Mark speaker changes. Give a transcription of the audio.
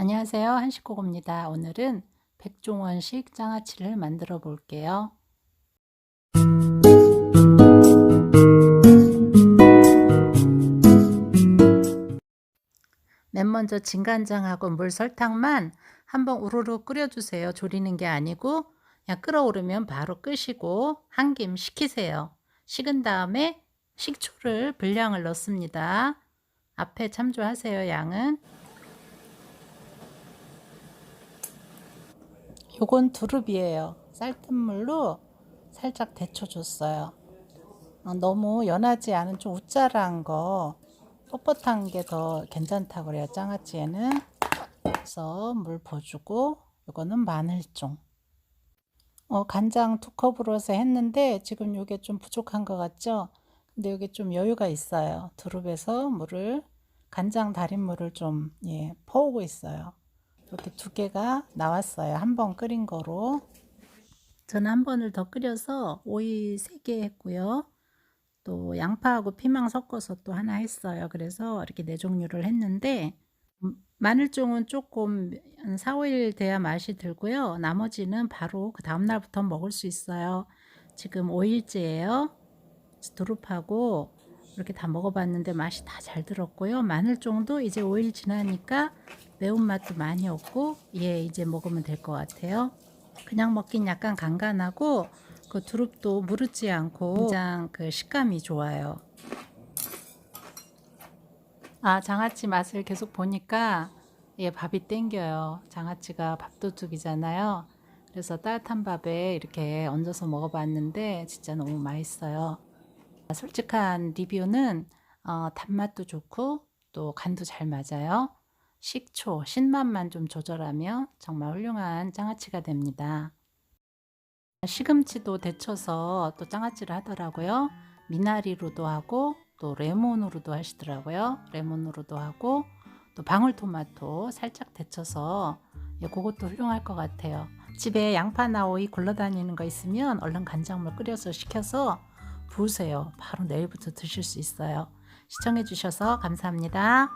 Speaker 1: 안녕하세요. 한식고구입니다. 오늘은 백종원식 장아찌를 만들어 볼게요. 맨 먼저 진간장하고 물 설탕만 한번 우르르 끓여주세요. 졸이는 게 아니고 그냥 끓어오르면 바로 끄시고 한 김 식히세요. 식은 다음에 식초를 분량을 넣습니다. 앞에 참조하세요. 양은 요건 두릅이에요. 쌀뜨물로 살짝 데쳐줬어요. 어, 너무 연하지 않은 좀 우짜란 거 뻣뻣한 게 더 괜찮다고 그래요. 장아찌에는. 그래서 물 부어주고 요거는 마늘종. 어, 간장 두 컵으로 해서 했는데 지금 요게 좀 부족한 것 같죠? 근데 여기 좀 여유가 있어요. 두릅에서 물을 간장 달인 물을 좀 예, 퍼오고 있어요. 이렇게 두 개가 나왔어요. 한 번 끓인 거로. 저는 한 번을 더 끓여서 오이 세 개 했고요. 또 양파하고 피망 섞어서 또 하나 했어요. 그래서 이렇게 네 종류를 했는데 음, 마늘종은 조금 한 4, 5일 돼야 맛이 들고요. 나머지는 바로 그 다음 날부터 먹을 수 있어요. 지금 5일째예요. 두릅하고 이렇게 다 먹어봤는데 맛이 다 잘 들었고요. 마늘종도 이제 5일 지나니까 매운맛도 많이 없고 예 이제 먹으면 될 것 같아요. 그냥 먹긴 약간 간간하고 그 두릅도 무르지 않고 굉장히 그 식감이 좋아요. 아 장아찌 맛을 계속 보니까 예 밥이 땡겨요. 장아찌가 밥도둑이잖아요. 그래서 따뜻한 밥에 이렇게 얹어서 먹어봤는데 진짜 너무 맛있어요. 솔직한 리뷰는 어, 단맛도 좋고 또 간도 잘 맞아요. 식초, 신맛만 좀 조절하면 정말 훌륭한 장아찌가 됩니다. 시금치도 데쳐서 또 장아찌를 하더라고요. 미나리로도 하고 또 레몬으로도 하시더라고요. 레몬으로도 하고 또 방울토마토 살짝 데쳐서 예, 그것도 훌륭할 것 같아요. 집에 양파나 오이 굴러다니는 거 있으면 얼른 간장물 끓여서 식혀서 부으세요. 바로 내일부터 드실 수 있어요. 시청해 주셔서 감사합니다.